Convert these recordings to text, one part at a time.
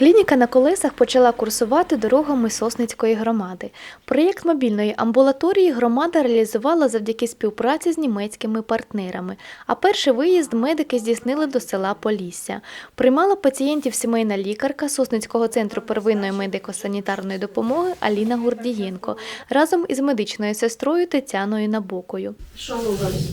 Клініка на колесах почала курсувати дорогами Сосницької громади. Проєкт мобільної амбулаторії громада реалізувала завдяки співпраці з німецькими партнерами. А перший виїзд медики здійснили до села Полісся. Приймала пацієнтів сімейна лікарка Сосницького центру первинної медико-санітарної допомоги Аліна Гурдієнко разом із медичною сестрою Тетяною Набокою. Що у вас?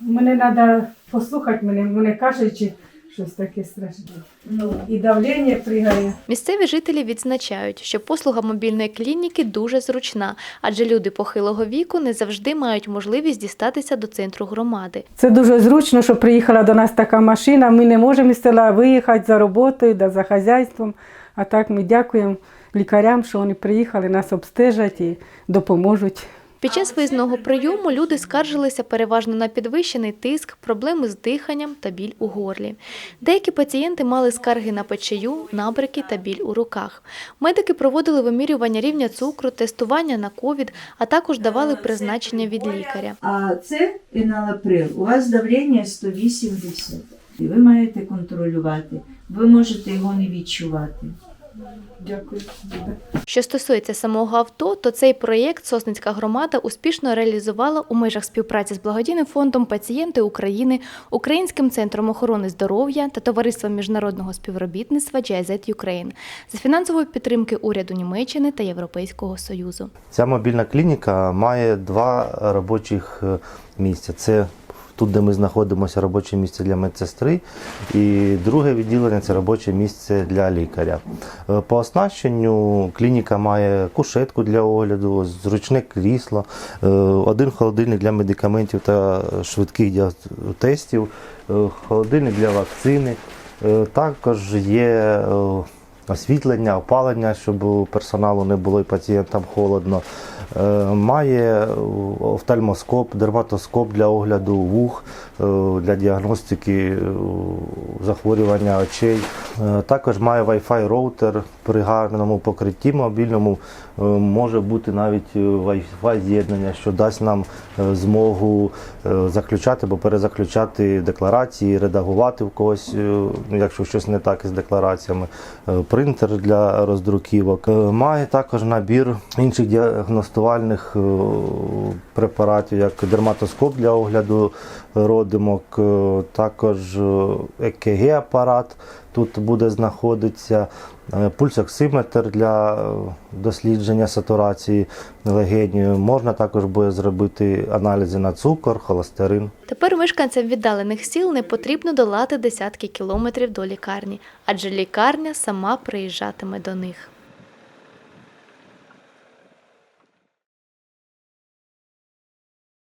Мене треба послухати, мене, мене кажуть, щось таке страшне. Ну, І давлення пригає. Місцеві жителі відзначають, що послуга мобільної клініки дуже зручна, адже люди похилого віку не завжди мають можливість дістатися до центру громади. Це дуже зручно, що приїхала до нас така машина. Ми не можемо із села виїхати за роботою, да, за хазяйством. А так ми дякуємо лікарям, що вони приїхали, нас обстежать і допоможуть. Під час виїзного прийому люди скаржилися переважно на підвищений тиск, проблеми з диханням та біль у горлі. Деякі пацієнти мали скарги на печію, набрики та біль у руках. Медики проводили вимірювання рівня цукру, тестування на ковід, а також давали призначення від лікаря. а це еналаприл. У вас давлення 180. І ви маєте контролювати. Ви можете його не відчувати. Дякую. Що стосується самого авто, то цей проєкт Сосницька громада успішно реалізувала у межах співпраці з благодійним фондом Пацієнти України, Українським центром охорони здоров'я та Товариством міжнародного співробітництва GIZ Ukraine за фінансової підтримки уряду Німеччини та Європейського Союзу. Ця мобільна клініка має два робочих е, місця. Це тут, де ми знаходимося, робоче місце для медсестри, і друге відділення це робоче місце для лікаря. Е, По оснащенню клініка має кушетку для огляду, зручне крісло, е, один холодильник для медикаментів та швидких тестів, е, холодильник для вакцини. Також є освітлення, опалення, щоб у персоналу не було і пацієнтам холодно. Е, Має е, офтальмоскоп, дерматоскоп для огляду вух, е, для діагностики захворювання очей. Е, Також має Wi-Fi роутер при гарному покритті мобільному. е, Може бути навіть е, Wi-Fi з'єднання, що дасть нам змогу заключати або перезаключати декларації, редагувати в когось, ну, якщо щось не так із деклараціями, принтер для роздруківок. Має також набір інших діагностувальних препаратів, як дерматоскоп для огляду родимок, також ЕКГ-апарат тут буде знаходитися, е, пульсоксиметр для е, дослідження сатурації легенів. Можна також буде зробити аналізи на цукор, холестерин. Тепер мешканцям віддалених сіл не потрібно долати десятки кілометрів до лікарні, адже лікарня сама приїжджатиме до них.